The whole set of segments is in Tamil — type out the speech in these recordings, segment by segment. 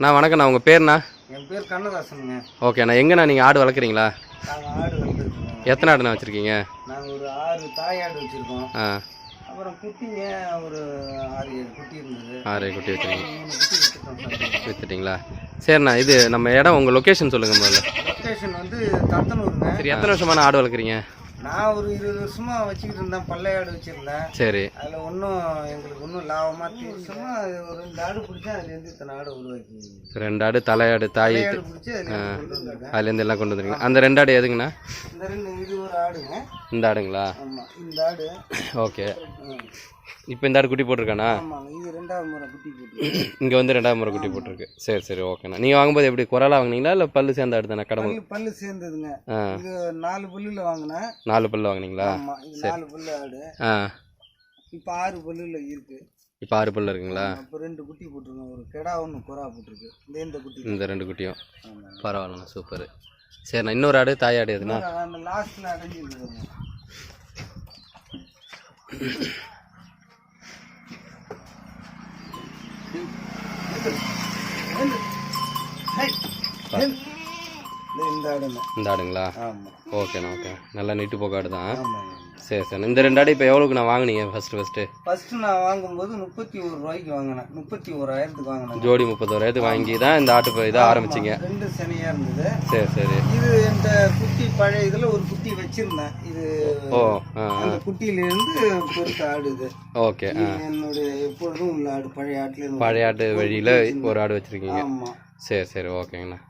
நான் வணக்கண்ணா உங்கள் பேர்ண்ணா? என் பேர் கண்ணதாசனுங்க. ஓகேண்ணா எங்கண்ணா நீங்கள் ஆடு வளர்க்குறீங்களா? ஆடு எத்தனை ஆடுண்ணா வச்சுருக்கீங்க? நாங்கள் ஒரு ஆறு தாய் ஆடு வச்சுருக்கோம். ஆ. அப்புறம் குட்டிங்க ஒரு ஆறு ஏழு குட்டி இருந்தது. ஆறு குட்டி வச்சுருக்கீங்க. மூணு குட்டி சார். வித்துட்டிங்களா? சரிண்ணா. இது நம்ம இடம் உங்கள் லொக்கேஷன் சொல்லுங்கள் முதல்ல. லொக்கேஷன் வந்து தத்தனூருங்க. சரி எத்தனை வருஷமான ஆடு வளர்க்குறீங்க? நான் ஒரு இருபது வருஷமா வச்சுக்கிட்டு இருந்தேன் ஆடு வச்சுருந்தேன். சரி. அதில் ஒன்றும் எங்களுக்கு ஒன்றும் லாபமாக தீர்ச்சமா ஒரு ரெண்டு ஆடு பிடிச்சா அதுலேருந்து இத்தனை ஆடு உருவாக்கி. ரெண்டு ஆடு தலையாடு தாய் பிடிச்சி வந்திருக்கேன் அதுலேருந்து எல்லாம் கொண்டு வந்துருங்க அந்த ரெண்டு ஆடு எதுங்கண்ணா? இந்த ரெண்டு இது ஒரு ஆடுங்க. இந்த ஆடுங்களா? ஆமாம் இந்த ஆடு. ஓகே. இப்போ இந்த ஆடு குட்டி போட்டிருக்காண்ணா ஆமாங்க இது ரெண்டாவது முறை குட்டி போட்டு இங்கே வந்து ரெண்டாவது முறை குட்டி போட்டிருக்கு. சரி சரி ஓகேண்ணா நீங்கள் வாங்கும்போது எப்படி குரலா வாங்குனீங்களா இல்லை பல்லு சேர்ந்த ஆடு தானே கடமை பல்லு பல்லு சேர்ந்ததுங்க. ஆ. இது நாலு பல்லுல வாங்கினேன். நாலு பல்லு வாங்குனீங்களா? ஆமா இது நாலு பல்லு ஆடு. ஆ. இப்போ ஆறு பல்லுல இருக்கு. இப்போ ஆறு பல்லு இருக்குங்களா? அப்போ ரெண்டு குட்டி போட்டிருக்கோம். ஒரு கிடா ஒன்று குறா போட்டிருக்கு. இந்த இந்த குட்டி. இந்த ரெண்டு குட்டியும். பரவாயில்லண்ணா சூப்பர். சரிண்ணா இன்னொரு ஆடு தாய் ஆடு எதுனா? அந்த லாஸ்ட்ல இந்த இந்த ஆடுங்க. இந்த ஆடுங்களா? ஓகேண்ணா ஓகே. நல்லா நீட்டு போக்க ஆடு தான் சரி சரி. இந்த ரெண்டு ஆடு இப்போ எவ்வளோக்கு நான் வாங்குனீங்க ஃபஸ்ட்டு ஃபஸ்ட்டு ஃபர்ஸ்ட் நான் வாங்கும்போது முப்பத்தி ஒரு ரூபாய்க்கு வாங்கினேன். முப்பத்தி ஓராயிரத்துக்கு வாங்கினேன். ஜோடி முப்பத்தோராயிரத்துக்கு வாங்கி தான் இந்த ஆட்டு இப்போ இதை ஆரம்பிச்சிங்க. ரெண்டு சனியா இருந்தது. சரி சரி. இது இந்த குட்டி பழைய இதுல ஒரு குட்டி வச்சிருந்தேன். இது ஓ அந்த குட்டியில இருந்து பொறுத்த ஆடு இது. ஓகே என்னுடைய எப்பொழுதும் உள்ள ஆடு பழைய ஆட்டுல பழைய ஆட்டு வழியில் ஒரு ஆடு வச்சுருக்கீங்க. சரி சரி. ஓகேங்கண்ணா.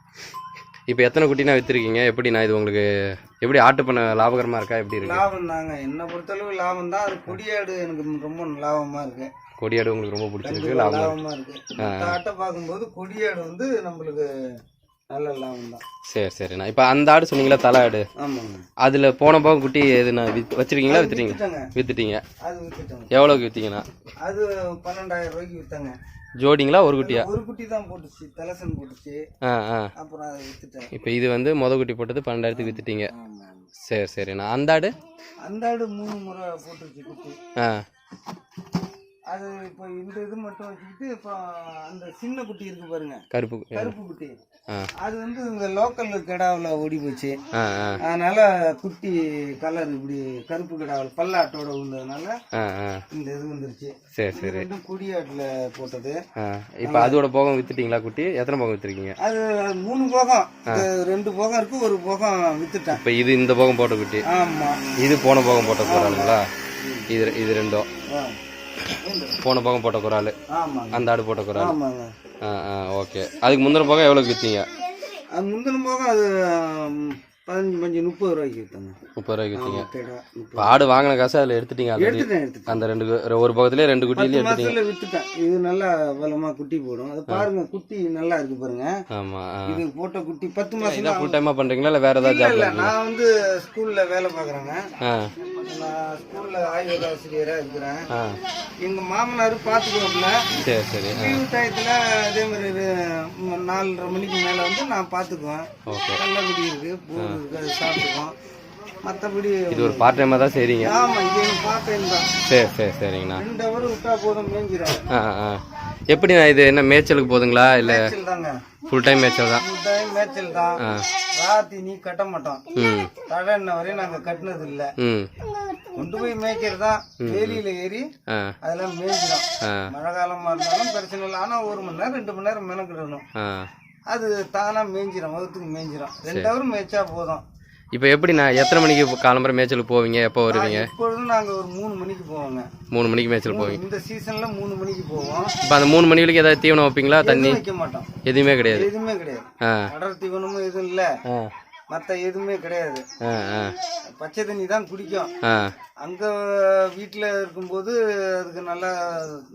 இப்போ எத்தனை குட்டினா விற்றுருக்கீங்க எப்படிண்ணா இது உங்களுக்கு எப்படி ஆட்டு பண்ண லாபகரமாக இருக்கா? எப்படி இருக்கு? லாபம் தாங்க. என்னை பொறுத்தளவு லாபம் தான். அது கொடியாடு எனக்கு ரொம்ப லாபமா இருக்கு. கொடியாடு உங்களுக்கு ரொம்ப பிடிச்சிருக்கு. லாபம். லாபமா இருக்கு. ஆட்டை பார்க்கும்போது கொடியாடு வந்து நம்மளுக்கு நல்ல லாபம் தான். சரி சரிண்ணா இப்போ அந்த ஆடு சொன்னீங்களா? தலை ஆடு. ஆமாங்க. அதில் போன போக குட்டி எதுண்ணா வித் வச்சிருக்கீங்களா? வித்துட்டேங்க? வித்துட்டீங்க. அது வித்துட்டோங்க. எவ்வளோக்கு விற்றீங்கண்ணா அது பன்னெண்டாயிரம் ரூபாய்க்கு வித்தாங்க. ஜோடிங்களா ஒரு குட்டியா? ஒரு குட்டி தான் போட்டுச்சு தலசன் போட்டுச்சு. ஆ ஆ. அப்புறம் அதை வித்துட்டேன். இப்போ இது வந்து மொத குட்டி போட்டது பன்னெண்டாயிரத்துக்கு வித்துட்டீங்க. சரி சரிண்ணா அந்த ஆடு? அந்த ஆடு மூணு முறை போட்டுருச்சு குட்டி. ஆ. அது இப்போ இந்த இது மட்டும் வச்சுக்கிட்டு இப்போ அந்த சின்ன குட்டி இருக்கு பாருங்க. கருப்பு கருப்பு குட்டி. அது வந்து இந்த லோக்கல் கிடாவில் ஓடி போச்சு அதனால குட்டி கலர் இப்படி கருப்பு கிடாவில் பல்லாட்டோட விழுந்ததுனால இந்த இது வந்துருச்சு. சரி சரி. கொடியாட்டில் போட்டது. இப்போ அதோட போகம் வித்துட்டீங்களா குட்டி? எத்தனை போகம் வித்துருக்கீங்க? அது மூணு போகம். ரெண்டு போகம் இருக்கு ஒரு போகம் வித்துட்டேன். இப்போ இது இந்த போகம் போட்ட குட்டி. ஆமா. இது போன போகம் போட்ட குறாலுங்களா இது இது ரெண்டும். போன போகம் போட்ட குறால் அந்த ஆடு போட்ட குறால் ஆமாங்க. ஆ ஆ ஓகே. அதுக்கு முந்தின போகம் எவ்வளோக்கு விற்றீங்க அது முந்தின போகம் அது பதினஞ்சு பஞ்சு முப்பது ரூபாய்க்கு வித்தாங்க முப்பது ரூபாய்க்கு விற்றீங்க ஆடு வாங்கின காசு அதில் எடுத்துட்டீங்க எடுத்துட்டேன் அந்த ரெண்டு ஒரு பக்கத்துலேயே ரெண்டு குட்டிலையும் எடுத்துட்டீங்க. வித்துட்டேன். இது நல்லா பலமா குட்டி போடும். அது பாருங்க குட்டி நல்லா இருக்கு பாருங்க. ஆமாம் இது போட்ட குட்டி பத்து மாசம் இதான் ஃபுல் டைமாக பண்ணுறீங்களா இல்லை வேறு ஏதாவது இல்ல நான் வந்து ஸ்கூல்ல வேலை பார்க்குறேங்க. நான் ஸ்கூல்ல ஆய்வக ஆசிரியரா இருக்கிறேன். ஆ. எங்க மாமனார் பாத்துக்குவாப்புல. சரி சரி லீவு டயத்துல அதே மாதிரி நாலரை மணிக்கு மேல வந்து நான் பாத்துக்குவேன். ஓகே. நல்ல குடி இருக்கு மத்தபடி இது ஒரு பார்ட் டைமாக தான் செய்கிறீங்க ஆமா இது எனக்கு பார்த்தேன் தான். சரி சரி சரிங்கண்ணா. ரெண்டு ஹவர் விட்டா போதும் மேய்ஞ்சிடும் ஆ ஆ. எப்படிண்ணா இது? என்ன மேய்ச்சலுக்கு போதுங்களா? இல்லை ஃபுல் டைம் மேய்ச்சல் தான்? ஃபுல் டைம் மேய்ச்சல் தான். ராத்தி நீ கட்ட மாட்டோம். ம். தடை இன்ன வரையும் நாங்க கட்டினது இல்ல கொண்டு போய் மேய்க்கிறது? தான் வேலியில ஏறி அதெல்லாம் மேய்ஞ்சிடும் ஆ. மழை காலமா இருந்தாலும் பிரச்சனை இல்லை. ஆனா ஒரு மணி நேரம் ரெண்டு மணி நேரம் மெனக்கிடணும். அது தானா மேய்ஞ்சிடும் வகுத்துக்கு மேய்ஞ்சிடும் ரெண்டு ஹவர் மேய்ச்சா போதும். இப்போ எப்படிண்ணா எத்தனை மணிக்கு காலம்பரம் மேய்ச்சலுக்கு போவீங்க? எப்போ வருவீங்க? இப்பொழுதும் நாங்க ஒரு மூணு மணிக்கு போவோங்க. மூணு மணிக்கு மேய்ச்சல் போவீங்க. இந்த சீசன்ல மூணு மணிக்கு போவோம். இப்போ அந்த மூணு மணி வரைக்கும் ஏதாவது தீவனம் வைப்பீங்களா? தண்ணி? வைக்க மாட்டோம். எதுவுமே கிடையாது. எதுவுமே கிடையாது. அடர் தீவனமும் எதுவும் இல்ல. மத்த எதுவுமே கிடையாது. பச்சை தண்ணி தான் குடிக்கும். அங்க வீட்டுல இருக்கும்போது அதுக்கு நல்லா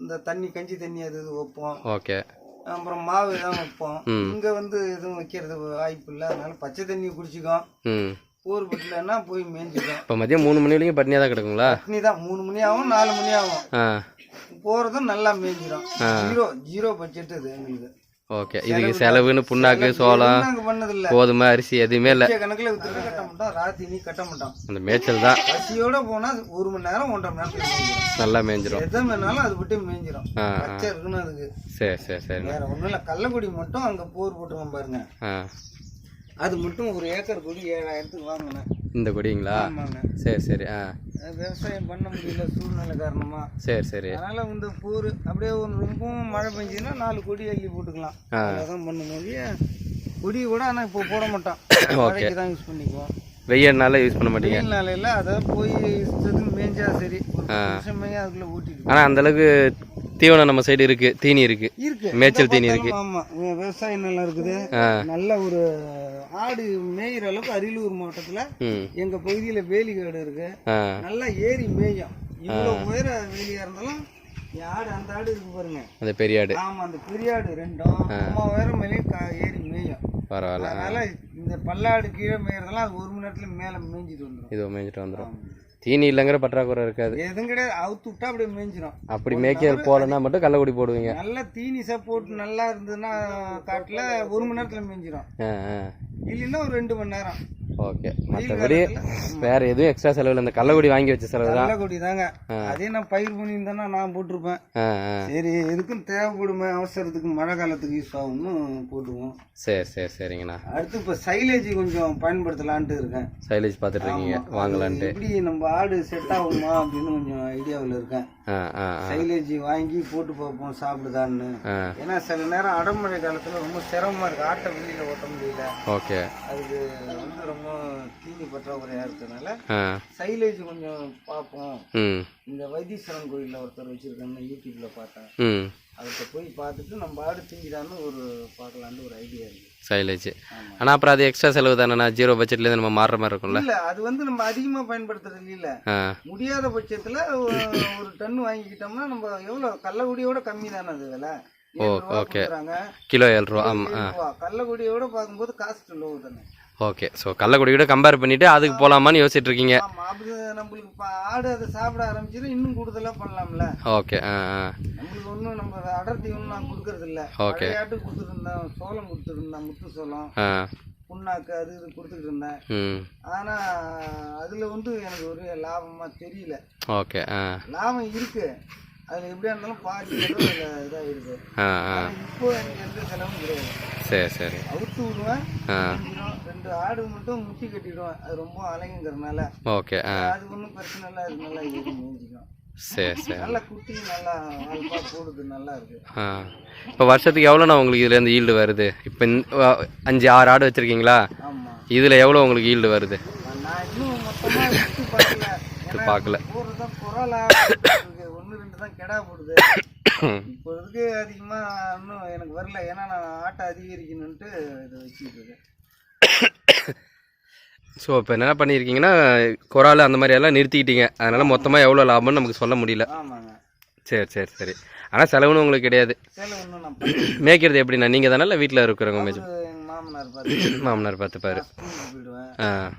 இந்த தண்ணி கஞ்சி தண்ணி அது வைப்போம். ஓகே. அப்புறம் மாவு தான் வைப்போம். இங்க வந்து எதுவும் வைக்கிறது வாய்ப்பு இல்லை. அதனால பச்சை தண்ணி குடிச்சிக்கும். ம். ஊர் வீட்டுலன்னா போய் மேய்ஞ்சிக்கும் இப்போ மதியம் மூணு மணி வரைக்கும் பட்னியாக தான் கிடக்குங்களா? தண்ணி தான். மூணு மணி ஆகும் நாலு மணி ஆகும். ஆ. போறதும் நல்லா மேய்ஞ்சிடும் ஜீரோ ஜீரோ பட்ஜெட் இது எங்களுக்கு. ஓகே. இதுக்கு செலவுன்னு புண்ணாக்கு சோளம் கோதுமை அரிசி எதுவுமே இல்லை. கணக்குல கட்ட மாட்டோம். ராத்திரி கட்ட மாட்டோம். அந்த மேய்ச்சல் தான். பசியோட போனா ஒரு மணி நேரம் ஒன்றரை மணி மேய்ஞ்சிரும். நல்லா மேய்ஞ்சிரும். எதை வேணாலும் அது விட்டு மேய்ஞ்சிரும். பச்சை இருக்குன்னு அதுக்கு. சரி சரி சரிண்ணா வேற ஒண்ணும் இல்ல. கள்ளக்குடி மட்டும் அங்க போர் போட்டுருவோம் பாருங்க. அது மட்டும் ஒரு ஏக்கர் கொடி ஏழாயிரத்துக்கு வாங்கினேன். இந்த கொடிங்களா? சரி சரி ஆ. விவசாயம் பண்ண முடியல சூழ்நிலை காரணமா. சரி சரி. அதனால இந்த போர் அப்படியே ஒரு ரொம்பவும் மழை பெஞ்சதுன்னா நாலு கொடி அள்ளி போட்டுக்கலாம். அதான் பண்ணும்போது கொடி கூட ஆனா இப்போ போட மாட்டோம். மழைக்கு தான் யூஸ் பண்ணிக்குவோம். வெய்யனால யூஸ் பண்ண மாட்டீங்க? வெயில் நாளையில அதை போய் இஷ்டத்துக்கு மேய்ஞ்சா சரி. ஒரு அதுக்குள்ள ஊட்டிட்டு ஆனால் அந்த அளவுக்கு தீவனம் நம்ம சைடு இருக்கு தீனி இருக்கு. மேய்ச்சல் தீனி இருக்கு. ஆமா. வி- விவசாய நிலம் இருக்குது. நல்ல ஒரு ஆடு மேய்கிற அளவுக்கு அரியலூர் மாவட்டத்துல எங்க பகுதியில வேலிக்காடு இருக்கு. நல்லா ஏறி மேயும். இவ்வளவு உயர வேலியா இருந்தாலும் ஆடு அந்த ஆடு இருக்கு பாருங்க. அந்த பெரிய ஆடு. ஆமா அந்த பெரியாடு ரெண்டும் அம்மா உயரம் மேலே கா- ஏறி மேயும். பரவாயில்ல. அதனால இந்த பல்லாடு கீழே மேயறதெல்லாம் அது ஒரு மணி நேரத்துல மேல மேய்ஞ்சிட்டு வந்துடும் இது மேய்ஞ்சிட்டு வந்துடும் தீனி இல்லைங்கிற பற்றாக்குறை இருக்காது. எதுவும் கிடையாது. அவுத்து விட்டா அப்படியே மேய்ஞ்சிரும் அப்படி மேய்க்க போகலன்னா மட்டும் கள்ளக்குடி போடுவீங்க. நல்லா தீனி சப்போர்ட் நல்லா இருந்ததுன்னா காட்டுல ஒரு மணி நேரத்துல ஆ. இல்லைன்னா ஒரு ரெண்டு மணி நேரம். ஓகே. மற்றபடி வேற எதுவும் எக்ஸ்ட்ரா செலவு இந்த கள்ளக்குடி வாங்கி வச்ச செலவு தான். நல்ல கொடி தாங்க அதே நான் பயிர் பண்ணியிருந்தேன்னா நான் போட்டிருப்பேன். சரி எதுக்கும் தேவைப்படுமே அவசரத்துக்கு மழை காலத்துக்கு யூஸ் ஆகும்னு போட்டுக்குவோம் சரி சரி சரிங்கண்ணா. அடுத்து இப்போ சைலேஜ் கொஞ்சம் பயன்படுத்தலான்ட்டு இருக்கேன். சைலேஜ் பார்த்துட்டு இருக்கீங்க வாங்கலான்ட்டு. எப்படி நம்ம ஆடு செட் ஆகுமா அப்படின்னு கொஞ்சம் ஐடியாவில் இருக்கேன். சைலேஜ் வாங்கி போட்டு பார்ப்போம் சாப்பிடுதான்னு. ஏன்னா சில நேரம் அடமழை காலத்தில் ரொம்ப சிரமமாக இருக்குது ஆட்டை வெளியில் ஓட்ட முடியல. ஓகே. அதுக்கு வந்து ரொம்ப தீனி பற்றாக்குறையாக இருக்கிறதுனால சைலேஜ் கொஞ்சம் பார்ப்போம். இந்த வைத்தீஸ்வரன் கோயிலில் ஒருத்தர் வச்சுருக்காங்க யூடியூப்பில் பார்த்தேன். அவர்கிட்ட போய் பார்த்துட்டு நம்ம ஆடு திங்கிறான்னு ஒரு பார்க்கலான்னு ஒரு ஐடியா இருக்குது சைலேஜ். ஆனால் அப்புறம் அது எக்ஸ்ட்ரா செலவு தானேண்ணா? ஜீரோ பட்ஜெட்லேருந்து நம்ம மாறுற மாதிரி இருக்கும்ல? இல்ல அது வந்து நம்ம அதிகமா பயன்படுத்துறது இல்ல முடியாத பட்சத்துல ஒரு டன் வாங்கிக்கிட்டோம்னா நம்ம எவ்வளவு கள்ளக்குடியோட கம்மி தானே அது விலை. ஓ, ஓகே. கிலோ ஏழு ரூபா ஆமாம். கள்ளக்குடியோட பார்க்கும்போது காஸ்ட் லோ தானே. ஓகே ஸோ கள்ளக்குடி கூட கம்பேர் பண்ணிட்டு அதுக்கு போகலாமான்னு யோசிச்சுட்டு இருக்கீங்க அது நம்மளுக்கு ஆடு அதை சாப்பிட ஆரம்பிச்சிடும் இன்னும் கூடுதலா பண்ணலாம்ல. ஓகே நம்மளுக்கு ஒன்றும் நம்ம அடர்த்தி ஒன்றும் நான் கொடுக்கறது இல்ல ஓகே. ஆட்டு கொடுத்துட்டு இருந்தேன் சோளம் கொடுத்துட்டு இருந்தேன் முத்து சோளம் புண்ணாக்கு அது இது கொடுத்துட்டு இருந்தேன். ம். ஆனா அதுல வந்து எனக்கு ஒரு லாபமா தெரியல. ஓகே லாபம் இருக்கு. அதுல எப்படியா இருந்தாலும் பாதி ஆனா இப்போ எனக்கு எந்த செலவும் கிடையாது. சரி சரி. அவுத்து விடுவேன் ரெண்டு ஆடு மட்டும் முட்டி கட்டிடுவேன். அது ரொம்ப அலைங்கிறதுனால ஓகே அது ஒன்றும் பிரச்சனை இல்லை. அது நல்லா ஏறி மேய்ஞ்சிக்கும் சரி சரி. நல்லா குட்டி நல்லா அல்பா போடுது நல்லா இருக்கு. இப்போ வருஷத்துக்கு எவ்வளோண்ணா உங்களுக்கு இதுலேருந்து ஈல்டு வருது? இப்போ அஞ்சு ஆறு ஆடு வச்சுருக்கீங்களா? இதில் எவ்வளோ உங்களுக்கு ஈல்டு வருது? நான் இன்னும் மொத்தமா சுத்தி பார்க்கல. போடுறதுதான் ஒன்று ரெண்டு தான் கெடா போடுது. இப்போ இதுக்கு அதிகமா இன்னும் எனக்கு வரல. ஏன்னா நான் ஆட்டை அதிகரிக்கணுன்ட்டு இதை வச்சுட்டு இருக்கேன். ஸோ இப்போ என்ன பண்ணியிருக்கீங்கன்னா குறால் அந்த மாதிரி எல்லாம் நிறுத்திக்கிட்டீங்க. அதனால் மொத்தமாக எவ்வளோ லாபம்னு நமக்கு சொல்ல முடியல. சரி சரி சரி. ஆனால் செலவுன்னு உங்களுக்கு கிடையாது. மேய்க்கிறது எப்படிண்ணா? நீங்கள் தானே வீட்டில் இருக்கிறவங்க மேய்ச்சி மாமனார் பார்த்து மாமனார் பார்த்துப்பாரு. போயிடுவேன்.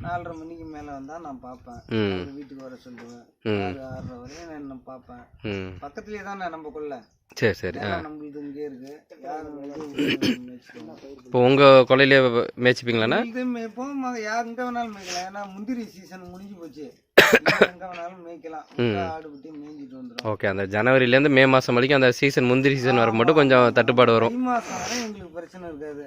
நாலரை மணிக்கு மேலே வந்தால் நான் பார்ப்பேன். அவரு வீட்டுக்கு வர சொல்லுவேன். ஆறரை வரையும் நான் பார்ப்பேன். பக்கத்துலேயே தானே நம்ம கொள்ள சரி சரி. ஆ. நம்மளுது இங்கே இருக்கு. வந்து. இப்போ உங்கள் கொலையிலே மேய்ச்சிப்பீங்களாண்ணா? இது மேய்ப்போம். யார் எங்க வேணாலும் மேய்க்கலாம். ஏன்னா முந்திரி சீசன் முடிஞ்சு போச்சு. ஓகே அந்த ஜனவரிலேருந்து மே மாதம் வரைக்கும் அந்த சீசன் முந்திரி சீசன் வர மட்டும் கொஞ்சம் தட்டுப்பாடு வரும். எங்களுக்கு பிரச்சனை இருக்காது.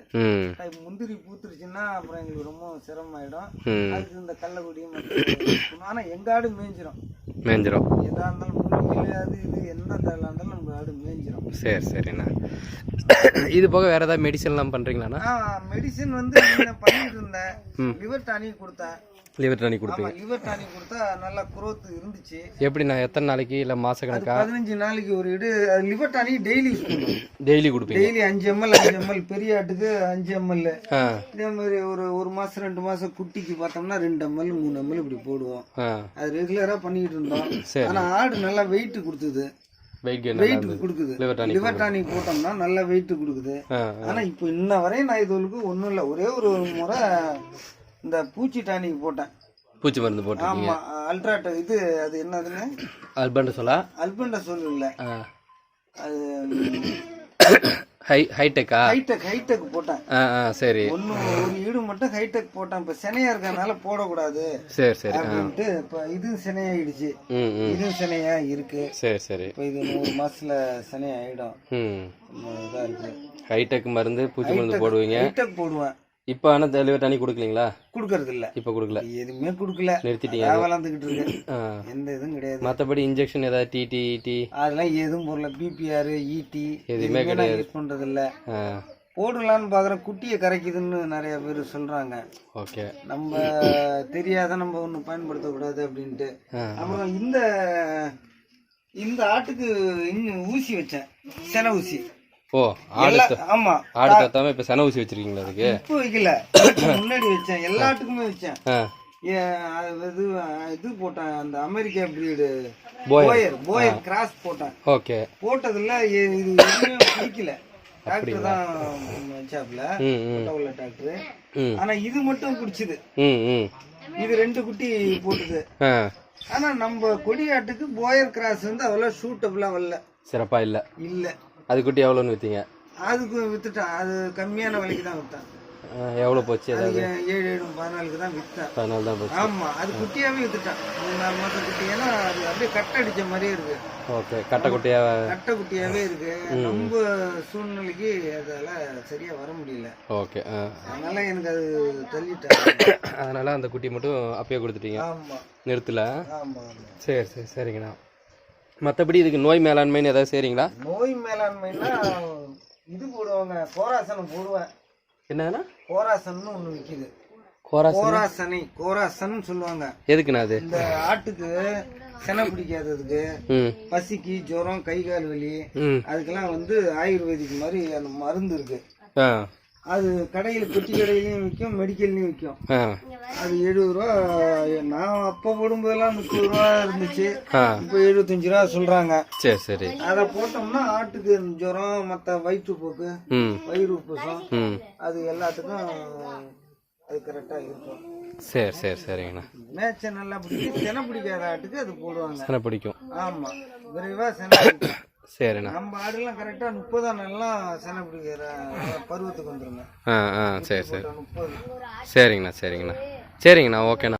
முந்திரி பூத்துருச்சுன்னா அப்புறம் எங்களுக்கு ரொம்ப சிரமமாயிடும். ம். அதுக்கு இந்த கள்ளக்குடி மற்ற ஆனா எங்க ஆடு மேய்ஞ்சிரும். மேய்ஞ்சிரும். எதா இருந்தாலும் முள்ளு அது இது எந்த தரலா இருந்தாலும் நம்ம ஆடு மேய்ஞ்சிரும். சரி சரிண்ணா. இது போக வேறு ஏதாவது மெடிசன்லாம் பண்ணுறீங்களாண்ணா மெடிசன் வந்து பண்ணிட்டு இருந்தேன். லிவர் டானிக் கொடுத்தேன். லிவர் டானிக் கொடுப்பீங்க. லிவர் டானிக் கொடுத்தா நல்லா குரோத் இருந்துச்சு. எப்படிண்ணா எத்தனை நாளைக்கு இல்லை அது கணக்கா? பதினஞ்சு நாளைக்கு ஒரு இடு லிவர் டானிக் டெய்லி டெய்லி கொடுப்பீங்க. டெய்லி அஞ்சு எம்எல் அஞ்சு எம்எல் பெரிய ஆட்டுக்கு அஞ்சு எம்எல் இதே மாதிரி ஒரு ஒரு மாசம் ரெண்டு மாசம் குட்டிக்கு பார்த்தோம்னா ரெண்டு எம்எல் மூணு எம்எல் இப்படி போடுவோம். அது ரெகுலரா பண்ணிட்டு இருந்தோம். ஆனா ஆடு நல்லா வெயிட் கொடுத்தது. வெயிட் கெயின் வெயிட் கொடுக்குது. லிவர் டானிக் போட்டோம்னா நல்ல வெயிட் கொடுக்குது. ஆனா இப்போ இன்ன வரையும் நான் இதுகளுக்கு ஒண்ணும் இல்லை ஒரே ஒரு முறை இந்த பூச்சி டானிக் போட்டேன். பூச்சி மருந்து போட்டிருக்கீங்க. ஆமா அல்ட்ராட் இது அது என்னதுன்னு அல்பண்டு சொல்லா அல்பண்டா சொல்லல ஆ. அது ஹை ஹைடெக்கா? ஹைடெக் ஹைடெக் போட்டேன். ஆ சரி. ஒன்று ஒரு ஈடு மட்டும் ஹைடெக் போட்டேன். இப்போ சினையா இருக்கறனால போடக்கூடாது. சரி சரி. அப்படின்ட்டு இப்போ இதுவும் சினையாயிடுச்சு. இதுவும் சினையா இருக்கு. சரி சரி. இப்போ இது நூறு மாசத்துல சினை ஆயிடும் ம் இதாக இருக்கு. ஹைடெக் மருந்து பூச்சி மருந்து போடுவீங்க. ஹைடெக் போடுவேன். இப்போ ஆனால் டெலிவரி தண்ணி கொடுக்கலீங்களா? கொடுக்கறது இல்ல இப்போ கொடுக்கல. எதுவுமே கொடுக்கல. நிறுத்திட்டீங்க. வளர்ந்துக்கிட்டு இருக்கு. எந்த இதுவும் கிடையாது. மற்றபடி இன்ஜெக்ஷன் ஏதாவது டிடி டி அதெல்லாம் எதுவும் போடல பிபிஆர் இடி எதுவுமே நான் யூஸ் பண்றது இல்ல போடலான்னு பாக்குறேன் குட்டியை கரைக்குதுன்னு நிறைய பேர் சொல்றாங்க. ஓகே. நம்ம தெரியாத நம்ம ஒண்ணு பயன்படுத்தக்கூடாது அப்படின்ட்டு. அப்புறம் இந்த இந்த ஆட்டுக்கு இன்னும் ஊசி வச்சேன். சென ஊசி. ஓ ஆடு ஆமா. ஆடு தத்தாம இப்போ சென ஊசி வச்சிருக்கீங்களா அதுக்கு? இப்போ வைக்கல. முன்னாடி வச்சேன். எல்லாத்துக்குமே வச்சேன். இது இது போட்டேன். அந்த America breed Boer. Boer cross போட்டேன். ஓகே. போட்டதுல இது எதுவுமே பிடிக்கல. டாக்டர் தான் வச்சாப்ல உள்ள டாக்டர் ஆனா இது மட்டும் பிடிச்சது இது ரெண்டு குட்டி போட்டுது. ஆனா நம்ம கொடியாட்டுக்கு போயர் கிராஸ் வந்து அவ்வளவு சூட்டபிளா வரல. சிறப்பாக இல்லை. இல்ல. அது குட்டி எவ்வளோன்னு விற்றீங்க அதுக்கு வித்துட்டான். அது கம்மியான விலைக்கு தான் வித்தான். எவ்வளோ போச்சு ஏழு ஏழு பதினாலுக்கு தான் வித்தான். அதனால தான் போச்சு. ஆமா அது குட்டியாவே வித்துட்டான். மூணு நாலு மாசம் குட்டி ஏன்னா அது அப்படியே கட்டை அடிச்ச மாதிரியே இருக்கு. ஓகே கட்டை குட்டியா? கட்டை குட்டியாவே இருக்கு. நம்ம சூழ்நிலைக்கு அதால சரியா வர முடியல. ஓகே அதனால எனக்கு அது தள்ளிட்டேன். அதனால அந்த குட்டி மட்டும் அப்பயே கொடுத்துட்டீங்க. ஆமா. நிறுத்தல. ஆமா ஆமா. சரி சரி சரிங்கண்ணா. மற்றபடி இதுக்கு நோய் மேலாண்மைன்னு ஏதாவது செய்கிறீங்களா நோய் மேலாண்மைன்னா இது போடுவாங்க. கோராசனம் போடுவேன். என்னண்ணா கோராசன்னு ஒண்ணு விக்குது. கோராஸ் கோராசனை கோராசன் சொல்லுவாங்க. எதுக்குண்ணா அது? இந்த ஆட்டுக்கு செனை பிடிக்காததுக்கு பசிக்கு ஜுரம் கை கால் வலி அதுக்கெல்லாம் வந்து ஆயுர்வேதிக் மாதிரி அந்த மருந்து இருக்கு. அது கடையில் பெட்டி கடையிலையும் விற்கும் மெடிக்கல்லையும் விற்கும் அது எழுபது ரூபா நான் அப்போ போடும்போதெல்லாம் முப்பது ரூபா இருந்துச்சு. இப்போ எழுபத்தஞ்சு ரூபா சொல்றாங்க. சரி சரி. அதை போட்டோம்னா ஆட்டுக்கு ஜுரம் மற்ற வயிற்றுப்போக்கு ம். வயிறு உப்புசம் ம். அது எல்லாத்துக்கும் அது கரெக்டாக இருக்கும். சரி சரி சரிங்கண்ணா. மேய்ச்சல் நல்லா பிடிக்கும். செனை பிடிக்காத ஆட்டுக்கு அது போடுவாங்க. செனை பிடிக்கும். ஆமா. விரைவா செனை சரிண்ணா. நம்ம ஆடுலாம் கரெக்டா முப்பதாம் நாள்லாம் செனை பிடிக்கிற பருவத்துக்கு வந்துருங்க. ஆ ஆ சரி சரி. முப்பது. சரிங்கண்ணா சரிங்கண்ணா. சரிங்கண்ணா ஓகேண்ணா.